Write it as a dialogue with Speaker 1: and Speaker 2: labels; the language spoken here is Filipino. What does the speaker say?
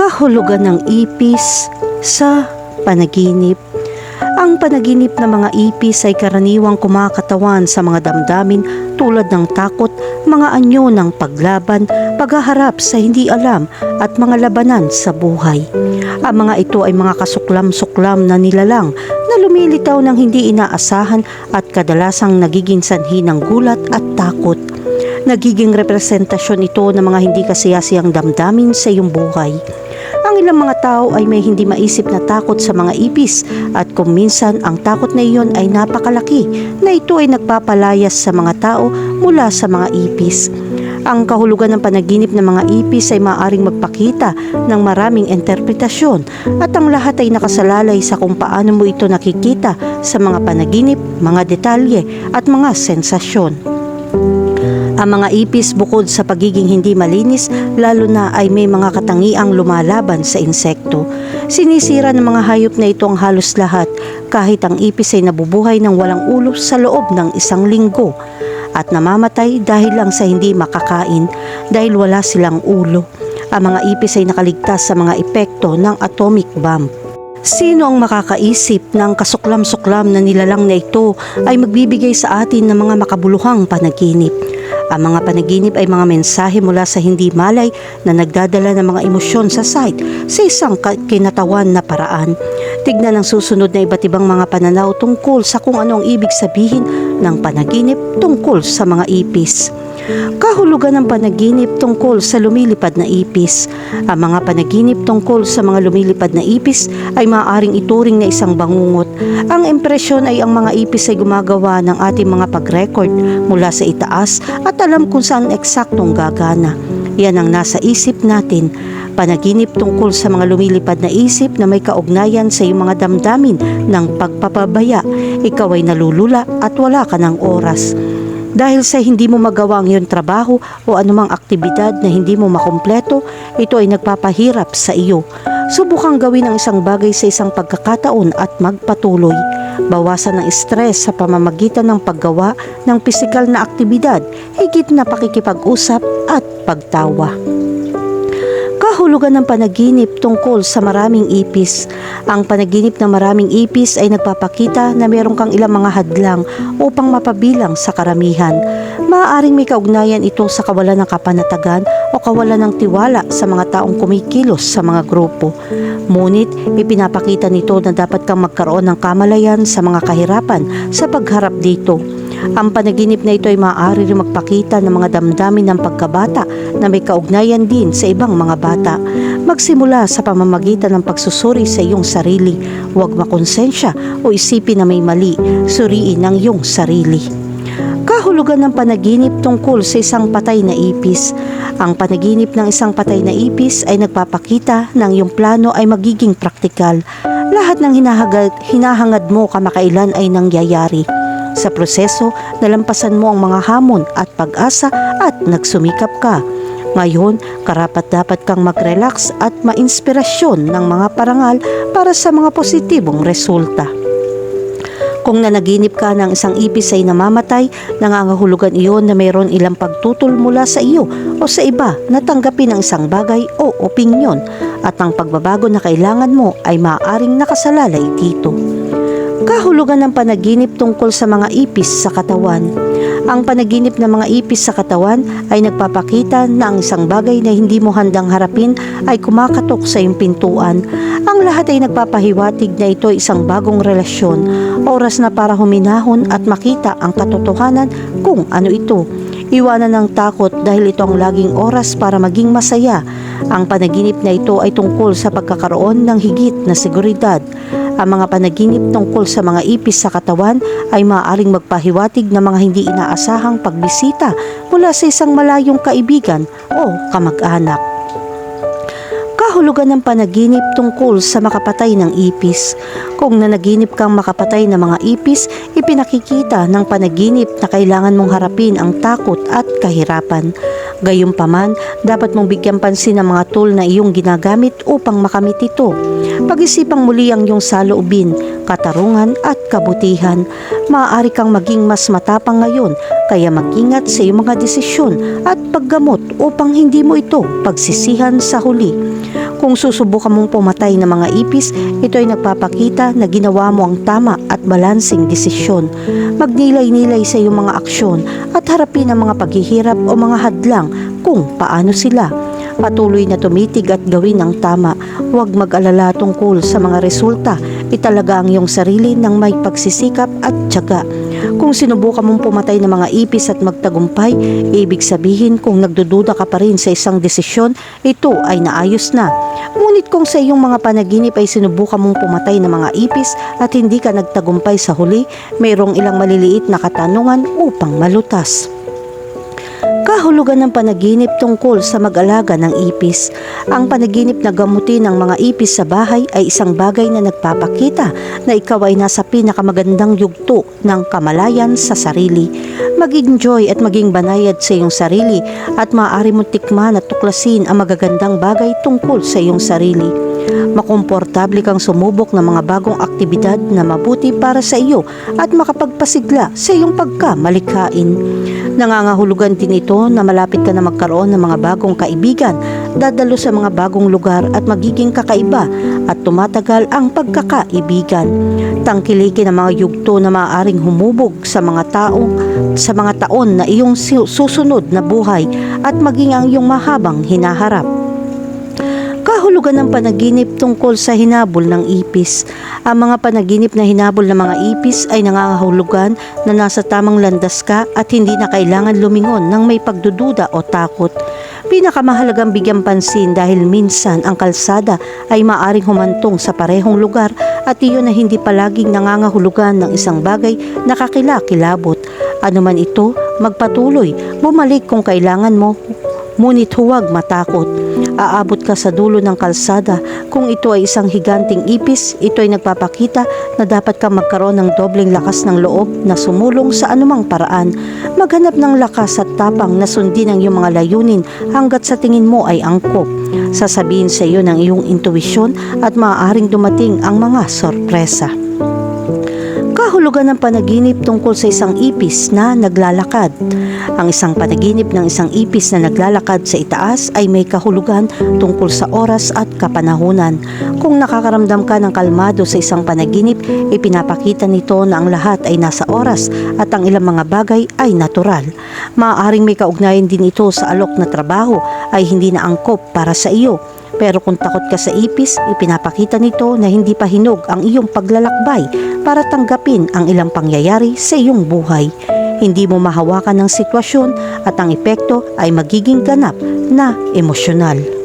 Speaker 1: kahulugan ng ipis sa panaginip. Ang panaginip ng mga ipis ay karaniwang kumakatawan sa mga damdamin tulad ng takot, mga anyo ng paglaban, paghaharap sa hindi alam at mga labanan sa buhay. Ang mga ito ay mga kasuklam-suklam na nilalang na lumilitaw ng hindi inaasahan at kadalasang nagiging sanhi ng gulat at takot. Nagiging representasyon ito ng mga hindi kasiyasiyang damdamin sa iyong buhay. Ang ilang mga tao ay may hindi maisip na takot sa mga ipis at kung minsan ang takot na iyon ay napakalaki na ito ay nagpapalayas sa mga tao mula sa mga ipis. Ang kahulugan ng panaginip ng mga ipis ay maaring magpakita ng maraming interpretasyon at ang lahat ay nakasalalay sa kung paano mo ito nakikita sa mga panaginip, mga detalye at mga sensasyon. Ang mga ipis bukod sa pagiging hindi malinis, lalo na ay may mga katangiang lumalaban sa insekto. Sinisira ng mga hayop na ito ang halos lahat kahit ang ipis ay nabubuhay ng walang ulo sa loob ng isang linggo at namamatay dahil lang sa hindi makakain dahil wala silang ulo. Ang mga ipis ay nakaligtas sa mga epekto ng atomic bomb. Sino ang makakaisip ng kasuklam-suklam na nilalang na ito ay magbibigay sa atin ng mga makabuluhang panaginip? Ang mga panaginip ay mga mensahe mula sa hindi malay na nagdadala ng mga emosyon sa site sa isang kinatawan na paraan. Tignan ang susunod na iba't ibang mga pananaw tungkol sa kung ano ang ibig sabihin ng panaginip tungkol sa mga ipis. Kahulugan ng panaginip tungkol sa lumilipad na ipis. Ang mga panaginip tungkol sa mga lumilipad na ipis ay maaaring ituring na isang bangungot. Ang impresyon ay ang mga ipis ay gumagawa ng ating mga pag-record mula sa itaas at alam kung saan eksaktong gagana. Yan ang nasa isip natin. Panaginip tungkol sa mga lumilipad na isip na may kaugnayan sa iyong mga damdamin ng pagpapabaya. Ikaw ay nalulula at wala ka ng oras. Dahil sa hindi mo magawa ang iyong trabaho o anumang aktibidad na hindi mo makumpleto, ito ay nagpapahirap sa iyo. Subukang gawin ang isang bagay sa isang pagkakataon at magpatuloy. Bawasan ang stress sa pamamagitan ng paggawa ng pisikal na aktibidad, higit na pakikipag-usap at pagtawa. Kahulugan ng panaginip tungkol sa maraming ipis. Ang panaginip ng maraming ipis ay nagpapakita na meron kang ilang mga hadlang upang mapabilang sa karamihan. Maaaring may kaugnayan ito sa kawalan ng kapanatagan o kawalan ng tiwala sa mga taong kumikilos sa mga grupo. Ngunit ipinapakita nito na dapat kang magkaroon ng kamalayan sa mga kahirapan sa pagharap dito. Ang panaginip na ito ay maaari rin magpakita ng mga damdamin ng pagkabata na may kaugnayan din sa ibang mga bata. Magsimula sa pamamagitan ng pagsusuri sa iyong sarili. Huwag makonsensya o isipin na may mali. Suriin ang iyong sarili. Kahulugan ng panaginip tungkol sa isang patay na ipis. Ang panaginip ng isang patay na ipis ay nagpapakita ng iyong plano ay magiging praktikal. Lahat ng hinahagad, hinahangad mo kamakailan ay nangyayari. Sa proseso, nalampasan mo ang mga hamon at pag-asa at nagsumikap ka. Ngayon, karapat dapat kang mag-relax at mainspirasyon ng mga parangal para sa mga positibong resulta. Kung nanaginip ka ng isang ipis ay namamatay, nangangahulugan iyon na mayroon ilang pagtutol mula sa iyo o sa iba na tanggapin ang isang bagay o opinyon at ang pagbabago na kailangan mo ay maaaring nakasalalay dito. Kahulugan ng panaginip tungkol sa mga ipis sa katawan. Ang panaginip ng mga ipis sa katawan ay nagpapakita na ang isang bagay na hindi mo handang harapin ay kumakatok sa iyong pintuan. Ang lahat ay nagpapahiwatig na ito ay isang bagong relasyon, oras na para huminahon at makita ang katotohanan kung ano ito. Iwanan ng takot dahil ito ang laging oras para maging masaya. Ang panaginip na ito ay tungkol sa pagkakaroon ng higit na seguridad. Ang mga panaginip tungkol sa mga ipis sa katawan ay maaaring magpahiwatig ng mga hindi inaasahang pagbisita mula sa isang malayong kaibigan o kamag-anak. Kahulugan ng panaginip tungkol sa makapatay ng ipis. Kung nanaginip kang makapatay ng mga ipis, ipinakikita ng panaginip na kailangan mong harapin ang takot at kahirapan. Gayunpaman, dapat mong bigyan pansin ang mga tool na iyong ginagamit upang makamit ito. Pag-isipang muli ang iyong saloobin, katarungan at kabutihan. Maaari kang maging mas matapang ngayon, kaya mag-ingat sa iyong mga desisyon at paggamot upang hindi mo ito pagsisihan sa huli. Kung susubukan mong pumatay ng mga ipis, ito ay nagpapakita na ginawa mo ang tama at balansing desisyon. Magnilay-nilay sa iyong mga aksyon at harapin ang mga paghihirap o mga hadlang kung paano sila. Patuloy na tumitig at gawin ang tama. Huwag mag-alala tungkol sa mga resulta. Italaga ang iyong sarili ng may pagsisikap at tiyaga. Kung sinubukan mong pumatay ng mga ipis at magtagumpay, ibig sabihin kung nagdududa ka pa rin sa isang desisyon, ito ay naayos na. Ngunit kung sa iyong mga panaginip ay sinubukan mong pumatay ng mga ipis at hindi ka nagtagumpay sa huli, mayroong ilang maliliit na katanungan upang malutas. Kahulugan ng panaginip tungkol sa mag-alaga ng ipis. Ang panaginip na gamutin ng mga ipis sa bahay ay isang bagay na nagpapakita na ikaw ay nasa pinakamagandang yugto ng kamalayan sa sarili. Mag-enjoy at maging banayad sa iyong sarili at maaari mong tikman at tuklasin ang magagandang bagay tungkol sa iyong sarili. Makomportable kang sumubok ng mga bagong aktibidad na mabuti para sa iyo at makapagpasigla sa iyong pagkamalikhain. Nangangahulugan din ito na malapit ka na magkaroon ng mga bagong kaibigan, dadalo sa mga bagong lugar at magiging kakaiba at tumatagal ang pagkakaibigan. Tangkilikin ang mga yugto na maaaring humubog sa mga taong sa mga taon na iyong su- susunod na buhay at maging ang iyong mahabang hinaharap. Kahulugan ng panaginip tungkol sa hinabol ng ipis. Ang mga panaginip na hinabol ng mga ipis ay nangangahulugan na nasa tamang landas ka at hindi na kailangan lumingon ng may pagdududa o takot. Pinakamahalagang bigyan pansin dahil minsan ang kalsada ay maaring humantong sa parehong lugar at iyon na hindi palaging nangangahulugan ng isang bagay na kakilakilabot. Ano man ito, magpatuloy, bumalik kung kailangan mo, ngunit huwag matakot. Aabot ka sa dulo ng kalsada. Kung ito ay isang higanting ipis, ito ay nagpapakita na dapat kang magkaroon ng dobleng lakas ng loob na sumulong sa anumang paraan. Maghanap ng lakas at tapang na sundin ang iyong mga layunin hanggat sa tingin mo ay angkop. Sasabihin sa iyo ng iyong intuwisyon at maaaring dumating ang mga sorpresa. Kahulugan ng panaginip tungkol sa isang ipis na naglalakad. Ang isang panaginip ng isang ipis na naglalakad sa itaas ay may kahulugan tungkol sa oras at kapanahunan. Kung nakakaramdam ka ng kalmado sa isang panaginip, ipinapakita nito na ang lahat ay nasa oras at ang ilang mga bagay ay natural. Maaaring may kaugnayan din ito sa alok na trabaho ay hindi na angkop para sa iyo. Pero kung takot ka sa ipis, ipinapakita nito na hindi pa hinog ang iyong paglalakbay para tanggapin ang ilang pangyayari sa iyong buhay. Hindi mo mahawakan ng sitwasyon at ang epekto ay magiging ganap na emosyonal.